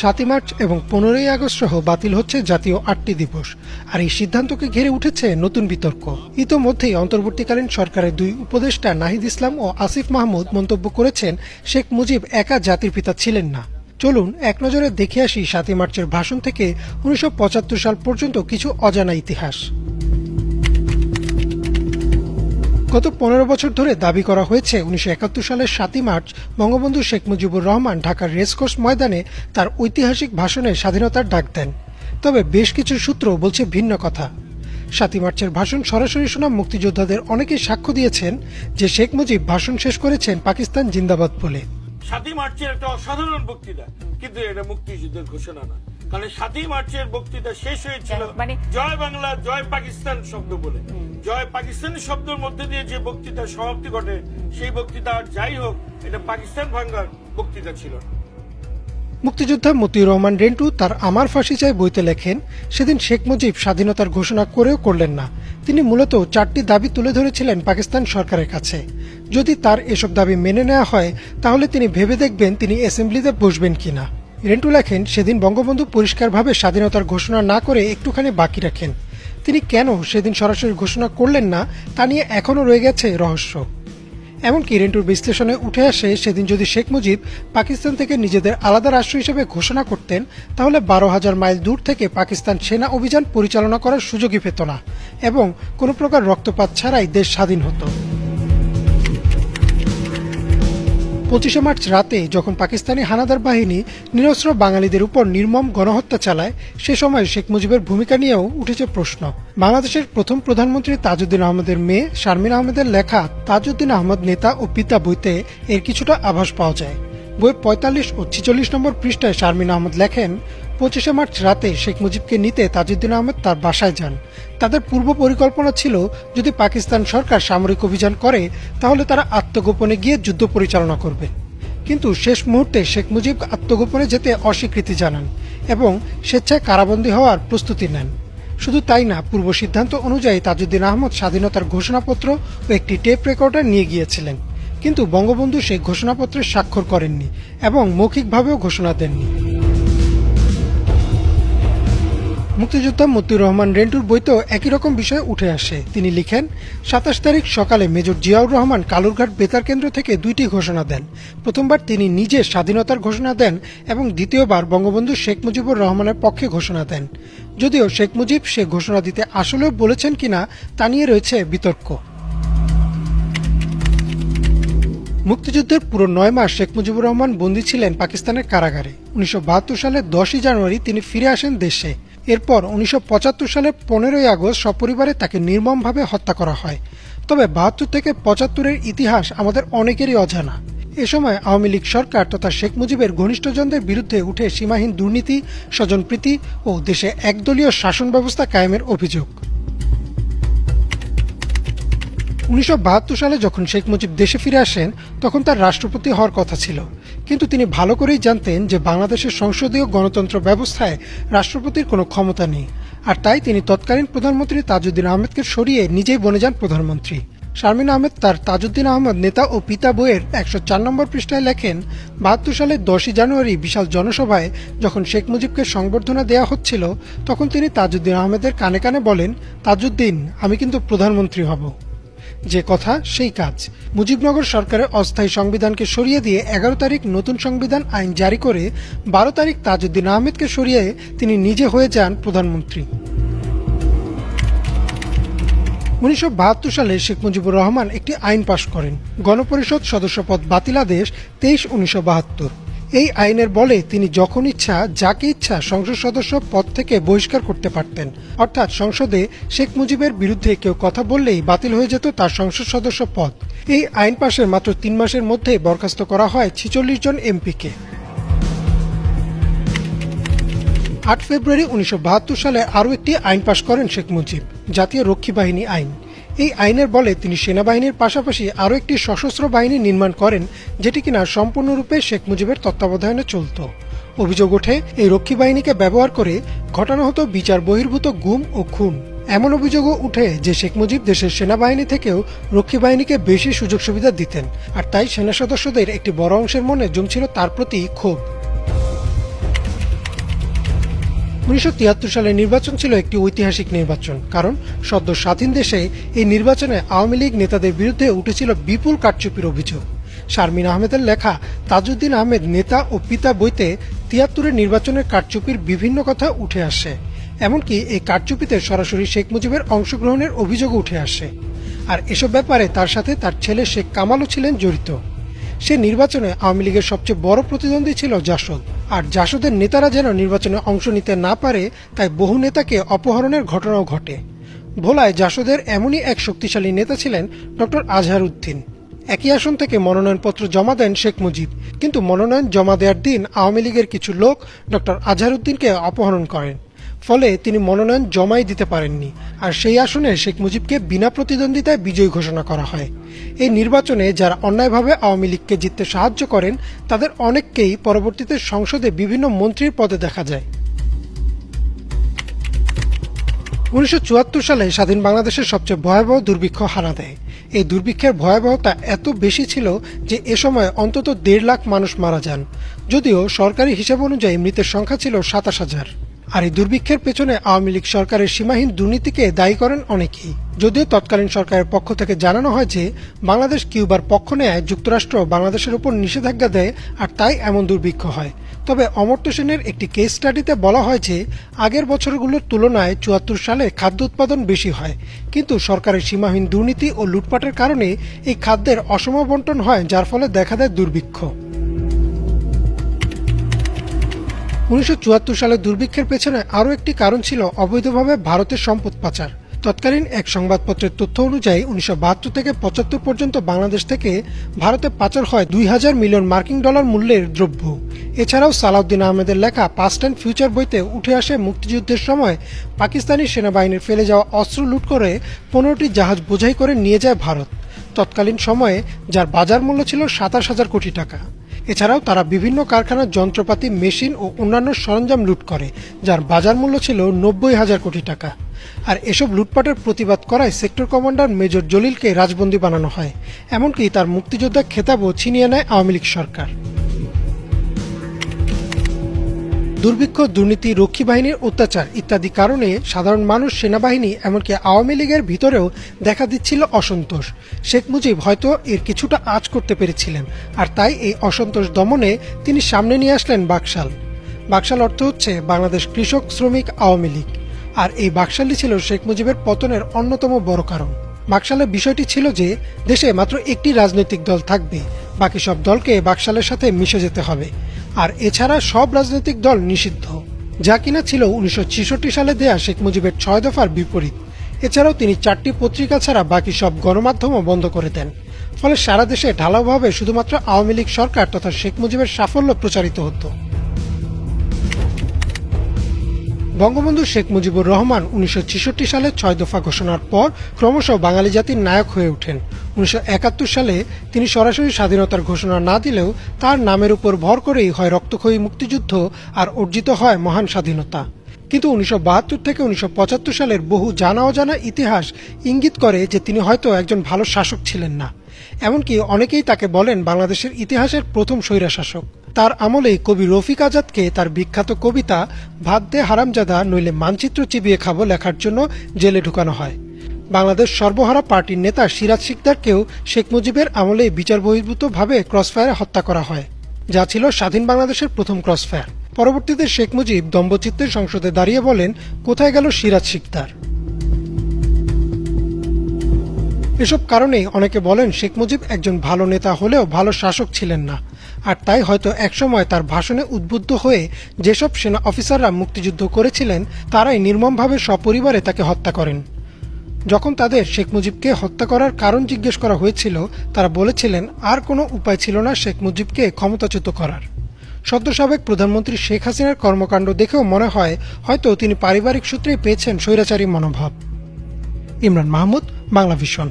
সাতই মার্চ এবং পনেরোই আগস্ট সহ বাতিল হচ্ছে জাতীয় আটটি দিবস। আর এই সিদ্ধান্তকে ঘিরে উঠেছে নতুন বিতর্ক। ইতোমধ্যেই অন্তর্বর্তীকালীন সরকারের দুই উপদেষ্টা নাহিদ ইসলাম ও আসিফ মাহমুদ মন্তব্য করেছেন, শেখ মুজিব একা জাতির পিতা ছিলেন না। চলুন এক নজরে দেখে আসি সাতই মার্চের ভাষণ থেকে উনিশশো পঁচাত্তর সাল পর্যন্ত কিছু অজানা ইতিহাস। গত পনেরো বছর ধরে দাবি করা হয়েছে, উনিশশো একাত্তর সালের সাতই মার্চ বঙ্গবন্ধু শেখ মুজিবুর রহমান ঢাকার রেসকোর্স ময়দানে তার ঐতিহাসিক ভাষণে স্বাধীনতার ডাক দেন। তবে বেশ কিছু সূত্র বলছে ভিন্ন কথা। সাতই মার্চের ভাষণ সরাসরি শোনা মুক্তিযোদ্ধাদের অনেকেই সাক্ষ্য দিয়েছেন যে শেখ মুজিব ভাষণ শেষ করেছেন পাকিস্তান জিন্দাবাদ বলে। সাতই মার্চের একটা অসাধারণ বক্তৃতা, কিন্তু এটা মুক্তিযুদ্ধের ঘোষণা না। কারণ সাতই মার্চের বক্তৃতা শেষ হয়েছিল। মানে- জয় বাংলা জয় পাকিস্তান শব্দ বলে। জয় পাকিস্তান শব্দের মধ্যে দিয়ে যে বক্তৃতা সমাপ্তি ঘটে সেই বক্তৃতা আর যাই হোক এটা পাকিস্তান ভাঙ্গার বক্তৃতা ছিল। মুক্তিযোদ্ধা মতিউর রহমান রেন্টু তার আমার ফাঁসি চাই বইতে লেখেন সেদিন শেখ মুজিব স্বাধীনতার ঘোষণা করেও করলেন না। তিনি মূলত চারটি দাবি তুলে ধরেছিলেন পাকিস্তান সরকারের কাছে। যদি তার এসব দাবি মেনে নেওয়া হয় তাহলে তিনি ভেবে দেখবেন তিনি অ্যাসেম্বলিতে বসবেন কিনা। রেন্টু লেখেন, সেদিন বঙ্গবন্ধু পরিষ্কারভাবে স্বাধীনতার ঘোষণা না করে একটুখানি বাকি রাখেন। তিনি কেন সেদিন সরাসরি ঘোষণা করলেন না, তা নিয়ে এখনও রয়ে গেছে রহস্য। এমনকি রেন্টুর বিশ্লেষণে উঠে আসে, সেদিন যদি শেখ মুজিব পাকিস্তান থেকে নিজেদের আলাদা রাষ্ট্র হিসেবে ঘোষণা করতেন, তাহলে বারো হাজার মাইল দূর থেকে পাকিস্তান সেনা অভিযান পরিচালনা করার সুযোগই পেত না এবং কোনো প্রকার রক্তপাত ছাড়াই দেশ স্বাধীন হতো। পঁচিশে মার্চ রাতে যখন পাকিস্তানি হানাদার বাহিনী নিরস্ত্র বাঙালিদের উপর নির্মম গণহত্যা চালায়, সে সময় শেখ মুজিবের ভূমিকা নিয়েও উঠেছে প্রশ্ন। বাংলাদেশের প্রথম প্রধানমন্ত্রী তাজউদ্দিন আহমদের মেয়ে শারমিন আহমেদের লেখা তাজউদ্দিন আহমদ নেতা ও পিতা বইতে এর কিছুটা আভাস পাওয়া যায়। বই পঁয়তাল্লিশ ও ছিচল্লিশ নম্বর পৃষ্ঠায় শারমিন আহমদ লেখেন পঁচিশে মার্চ রাতে শেখ মুজিবকে নিতে তাজউদ্দিন আহমেদ তার বাসায় যান। তাদের পূর্ব পরিকল্পনা ছিল, যদি পাকিস্তান সরকার সামরিক অভিযান করে, তাহলে তারা আত্মগোপনে গিয়ে যুদ্ধ পরিচালনা করবে। কিন্তু শেষ মুহূর্তে শেখ মুজিব আত্মগোপনে যেতে অস্বীকৃতি জানান এবং স্বেচ্ছায় কারাবন্দী হওয়ার প্রস্তুতি নেন। শুধু তাই না, পূর্ব সিদ্ধান্ত অনুযায়ী তাজউদ্দিন আহমদ স্বাধীনতার ঘোষণাপত্র ও একটি টেপ রেকর্ডার নিয়ে গিয়েছিলেন। কিন্তু বঙ্গবন্ধু সেই ঘোষণাপত্রে স্বাক্ষর করেননি এবং মৌখিকভাবেও ঘোষণা দেননি। মুক্তিযোদ্ধা মতিউর রহমান রেন্টুর বইতেও একই রকম বিষয় উঠে আসে। তিনি লিখেন, সাতাশ তারিখ সকালে মেজর জিয়াউর রহমান কালুরঘাট বেতার কেন্দ্র থেকে দুইটি ঘোষণা দেন। প্রথমবার তিনি নিজে স্বাধীনতার ঘোষণা দেন এবং দ্বিতীয়বার বঙ্গবন্ধু শেখ মুজিবুর রহমানের পক্ষে ঘোষণা দেন। যদিও শেখ মুজিব সে ঘোষণা দিতে আসলেও বলেছেন কিনা তা নিয়ে রয়েছে বিতর্ক। মুক্তিযুদ্ধের পুরো নয় মাস শেখ মুজিবুর রহমান বন্দী ছিলেন পাকিস্তানের কারাগারে। উনিশশো বাহাত্তর সালের দশই জানুয়ারি তিনি ফিরে আসেন দেশে। এরপর উনিশশো সালের পনেরোই আগস্ট সপরিবারে তাকে নির্মমভাবে হত্যা করা হয়। তবে বাহাত্তর থেকে পঁচাত্তরের ইতিহাস আমাদের অনেকেরই অজানা। এ সময় আওয়ামী লীগ সরকার তথা শেখ মুজিবের ঘনিষ্ঠজনদের বিরুদ্ধে উঠে সীমাহীন দুর্নীতি, স্বজনপ্রীতি ও দেশে একদলীয় শাসন ব্যবস্থা কায়েমের অভিযোগ। উনিশশো বাহাত্তর সালে যখন শেখ মুজিব দেশে ফিরে আসেন, তখন তার রাষ্ট্রপতি হওয়ার কথা ছিল। কিন্তু তিনি ভালো করেই জানতেন যে বাংলাদেশের সংসদীয় গণতন্ত্র ব্যবস্থায় রাষ্ট্রপতির কোনো ক্ষমতা নেই। আর তাই তিনি তৎকালীন প্রধানমন্ত্রী তাজউদ্দিন আহমেদকে সরিয়ে নিজেই বনে যান প্রধানমন্ত্রী। শারমিন আহমেদ তার তাজউদ্দিন আহমদ নেতা ও পিতা বইয়ের একশো চার নম্বর পৃষ্ঠায় লেখেন, বাহাত্তর সালের দশই জানুয়ারি বিশাল জনসভায় যখন শেখ মুজিবকে সংবর্ধনা দেওয়া হচ্ছিল, তখন তিনি তাজউদ্দিন আহমেদের কানে কানে বলেন, তাজউদ্দিন, আমি কিন্তু প্রধানমন্ত্রী হব। যে কথা, সেই কাজ। মুজিবনগর সরকারের অস্থায়ী সংবিধানকে সরিয়ে দিয়ে এগারো তারিখ নতুন সংবিধান আইন জারি করে বারো তারিখ তাজউদ্দিন আহমেদকে সরিয়ে তিনি নিজে হয়ে যান প্রধানমন্ত্রী। উনিশশো বাহাত্তর সালে শেখ মুজিবুর রহমান একটি আইন পাশ করেন। গণপরিষদ সদস্যপদ বাতিলাদেশ তেইশ উনিশশো বাহাত্তর। এই আইনের বলে তিনি যখন ইচ্ছা, যাকে ইচ্ছা সংসদ সদস্য পদ থেকে বহিষ্কার করতে পারতেন। অর্থাৎ সংসদে শেখ মুজিবের বিরুদ্ধে কেউ কথা বললেই বাতিল হয়ে যেত তার সংসদ সদস্য পদ। এই আইন পাশের মাত্র তিন মাসের মধ্যে বরখাস্ত করা হয় ছিচল্লিশ জন এমপিকে। আট ফেব্রুয়ারি উনিশশো বাহাত্তর সালে আরও একটি আইন পাশ করেন শেখ মুজিব, জাতীয় রক্ষী বাহিনী আইন। এই আইনের বলে তিনি সেনাবাহিনীর পাশাপাশি আরও একটি সশস্ত্র বাহিনী নির্মাণ করেন, যেটি কিনা সম্পূর্ণরূপে শেখ মুজিবের তত্ত্বাবধানে চলত। অভিযোগ ওঠে, এই রক্ষী বাহিনীকে ব্যবহার করে ঘটানো হতো বিচার বহির্ভূত গুম ও খুন। এমন অভিযোগও উঠে যে শেখ মুজিব দেশের সেনাবাহিনী থেকেও রক্ষী বাহিনীকে বেশি সুযোগ সুবিধা দিতেন, আর তাই সেনা সদস্যদের একটি বড় অংশের মনে জমছিল তার প্রতি ক্ষোভ। উনিশশো তিয়াত্তর সালের নির্বাচন ছিল একটি ঐতিহাসিক নির্বাচন, কারণ সদ্য স্বাধীন দেশে এই নির্বাচনে আওয়ামী লীগ নেতাদের বিরুদ্ধে উঠেছিল বিপুল কারচুপির অভিযোগ। শারমিন আহমেদের লেখা তাজউদ্দিন আহমেদ নেতা ও পিতা বইতে তিয়াত্তরের নির্বাচনের কারচুপির বিভিন্ন কথা উঠে আসে, এমনকি এই কারচুপিতে সরাসরি শেখ মুজিবের অংশগ্রহণের অভিযোগও উঠে আসে। আর এসব ব্যাপারে তার সাথে তার ছেলে শেখ কামালও ছিলেন জড়িত। সে নির্বাচনে আওয়ামী লীগের সবচেয়ে বড় প্রতিদ্বন্দ্বী ছিল জাসদ। আর জাসদের নেতারা যেন নির্বাচনে অংশ নিতে না পারে, তাই বহু নেতাকে অপহরণের ঘটনাও ঘটে। ভোলায় জাসদের এমনই এক শক্তিশালী নেতা ছিলেন ডক্টর আজহার উদ্দিন একই আসন থেকে মনোনয়নপত্র জমা দেন শেখ মুজিব। কিন্তু মনোনয়ন জমা দেওয়ার দিন আওয়ামী লীগের কিছু লোক ডক্টর আজহার উদ্দিনকে অপহরণ করেন। ফলে তিনি মনোনয়ন জমাই দিতে পারেননি। আর সেই আসনে শেখ মুজিবকে বিনা প্রতিদ্বন্দ্বিতায় বিজয়ী ঘোষণা করা হয়। এই নির্বাচনে যারা অন্যায়ভাবে আওয়ামী লীগকে জিততে সাহায্য করেন, তাদের অনেককেই পরবর্তীতে সংসদে বিভিন্ন মন্ত্রীর পদে দেখা যায়। উনিশশো চুয়াত্তর সালে স্বাধীন বাংলাদেশের সবচেয়ে ভয়াবহ দুর্ভিক্ষ হানা দেয়। এই দুর্ভিক্ষের ভয়াবহতা এত বেশি ছিল যে এ সময় অন্তত দেড় লাখ মানুষ মারা যান। যদিও সরকারি হিসাব অনুযায়ী মৃতের সংখ্যা ছিল সাতাশ হাজার। আর এই দুর্ভিক্ষের পেছনে আওয়ামী লীগ সরকারের সীমাহীন দুর্নীতিকে দায়ী করেন অনেকেই। যদিও তৎকালীন সরকারের পক্ষ থেকে জানানো হয় যে, বাংলাদেশ কিউবার পক্ষ নেয়, যুক্তরাষ্ট্র বাংলাদেশের উপর নিষেধাজ্ঞা দেয়, আর তাই এমন দুর্ভিক্ষ হয়। তবে অমর্ত্য সেনের একটি কেস স্টাডিতে বলা হয় যে, আগের বছরগুলোর তুলনায় চুয়াত্তর সালে খাদ্য উৎপাদন বেশি হয়। কিন্তু সরকারের সীমাহীন দুর্নীতি ও লুটপাটের কারণে এই খাদ্যের অসম বন্টন হয়, যার ফলে দেখা দেয় দুর্ভিক্ষ। উনিশশো সালে দুর্ভিক্ষের পেছনে আরও একটি কারণ ছিল অবৈধভাবে ভারতের সম্পদ পাচার। তৎকালীন এক সংবাদপত্রের তথ্য অনুযায়ী উনিশশো বাহাত্তর থেকে পঁচাত্তর পর্যন্ত বাংলাদেশ থেকে ভারতে পাচার হয় দুই হাজার মিলিয়ন মার্কিন ডলার মূল্যের দ্রব্য। এছাড়াও সালাউদ্দিন আহমেদের লেখা পাস্ট অ্যান্ড ফিউচার বইতে উঠে আসে মুক্তিযুদ্ধের সময় পাকিস্তানি সেনাবাহিনীর ফেলে যাওয়া অস্ত্র লুট করে পনেরোটি জাহাজ বোঝাই করে নিয়ে যায় ভারত। তৎকালীন সময়ে যার বাজার মূল্য ছিল সাতাশ হাজার কোটি টাকা। এছাড়াও তারা বিভিন্ন কারখানার যন্ত্রপাতি, মেশিন ও অন্যান্য সরঞ্জাম লুট করে, যার বাজার মূল্য ছিল নব্বই হাজার কোটি টাকা। আর এসব লুটপাটের প্রতিবাদ করায় সেক্টর কমান্ডার মেজর জলিলকে রাজবন্দী বানানো হয়। এমনকি তার মুক্তিযোদ্ধা খেতাবও ছিনিয়ে নেয় আওয়ামী লীগ সরকার। দুর্ভিক্ষ, দুর্নীতি, রক্ষী বাহিনীর অত্যাচার ইত্যাদি কারণে সাধারণ মানুষ সেনাবাহিনী এমনকি আওয়ামী লীগের ভিতরেও দেখা দিচ্ছিল অসন্তোষ। শেখ মুজিব হয়তো এর কিছুটা আঁচ করতে পেরেছিলেন আর তাই এই অসন্তোষ দমনে তিনি সামনে নিয়ে আসলেন বাকশাল। বাকশাল অর্থ হচ্ছে বাংলাদেশ কৃষক শ্রমিক আওয়ামী লীগ। আর এই বাকশালই ছিল শেখ মুজিবের পতনের অন্যতম বড় কারণ। বাকশালের বিষয়টি ছিল যে, দেশে মাত্র একটি রাজনৈতিক দল থাকবে, বাকি সব দলকে বাকশালের সাথে মিশে যেতে হবে। আর এছাড়া সব রাজনৈতিক দল নিষিদ্ধ। যা কিনা ছিল উনিশশো ছেষট্টি সালে দেয়া শেখ মুজিবের ছয় দফার বিপরীত। এছাড়াও তিনি চারটি পত্রিকা ছাড়া বাকি সব গণমাধ্যমও বন্ধ করে দেন। ফলে সারা দেশে ঢালাওভাবে শুধুমাত্র আওয়ামী লীগ সরকার তথা শেখ মুজিবের সাফল্য প্রচারিত হতো। বঙ্গবন্ধু শেখ মুজিবুর রহমান উনিশশো ছেষট্টি সালে ছয় দফা ঘোষণার পর ক্রমশ বাঙালি জাতির নায়ক হয়ে ওঠেন। উনিশশো একাত্তর সালে তিনি সরাসরি স্বাধীনতার ঘোষণা না দিলেও তার নামের উপর ভর করেই হয় রক্তক্ষয়ী মুক্তিযুদ্ধ আর অর্জিত হয় মহান স্বাধীনতা। কিন্তু উনিশশো বাহাত্তর থেকে উনিশশো পঁচাত্তর সালের বহু জানা অজানা ইতিহাস ইঙ্গিত করে যে তিনি হয়তো একজন ভালো শাসক ছিলেন না। এমনকি অনেকেই তাকে বলেন বাংলাদেশের ইতিহাসের প্রথম স্বৈরা শাসক তার আমলেই কবি রফিক আজাদকে তার বিখ্যাত কবিতা ভাত দে হারামজাদা নইলে মানচিত্র চিবিয়ে খাব লেখার জন্য জেলে ঢুকানো হয়। বাংলাদেশ সর্বহারা পার্টির নেতা সিরাজ শিকদারকেও শেখ মুজিবের আমলে বিচার বহির্ভূতভাবে ক্রসফায়ারে হত্যা করা হয়। যা ছিল স্বাধীন বাংলাদেশের প্রথম ক্রসফায়ার। পরবর্তীতে শেখ মুজিব দম্বচিত্তে সংসদে দাঁড়িয়ে বলেন, কোথায় গেল সিরাজ শিকদার? এসব কারণেই অনেকে বলেন, শেখ মুজিব একজন ভালো নেতা হলেও ভালো শাসক ছিলেন না। আর তাই হয়তো একসময় তার ভাষণে উদ্বুদ্ধ হয়ে যেসব সেনা অফিসাররা মুক্তিযুদ্ধ করেছিলেন, তারাই নির্মমভাবে সপরিবারে তাকে হত্যা করেন। যখন তাদের শেখ মুজিবকে হত্যা করার কারণ জিজ্ঞেস করা হয়েছিল, তারা বলেছিলেন, আর কোনো উপায় ছিল না শেখ মুজিবকে ক্ষমতাচ্যুত করার। সদ্য সাবেক প্রধানমন্ত্রী শেখ হাসিনার কর্মকাণ্ড দেখেও মনে হয়, হয়তো তিনি পারিবারিক সূত্রেই পেয়েছেন স্বৈরাচারী মনোভাব। ইমরান মাহমুদ, বাংলা ভিশন।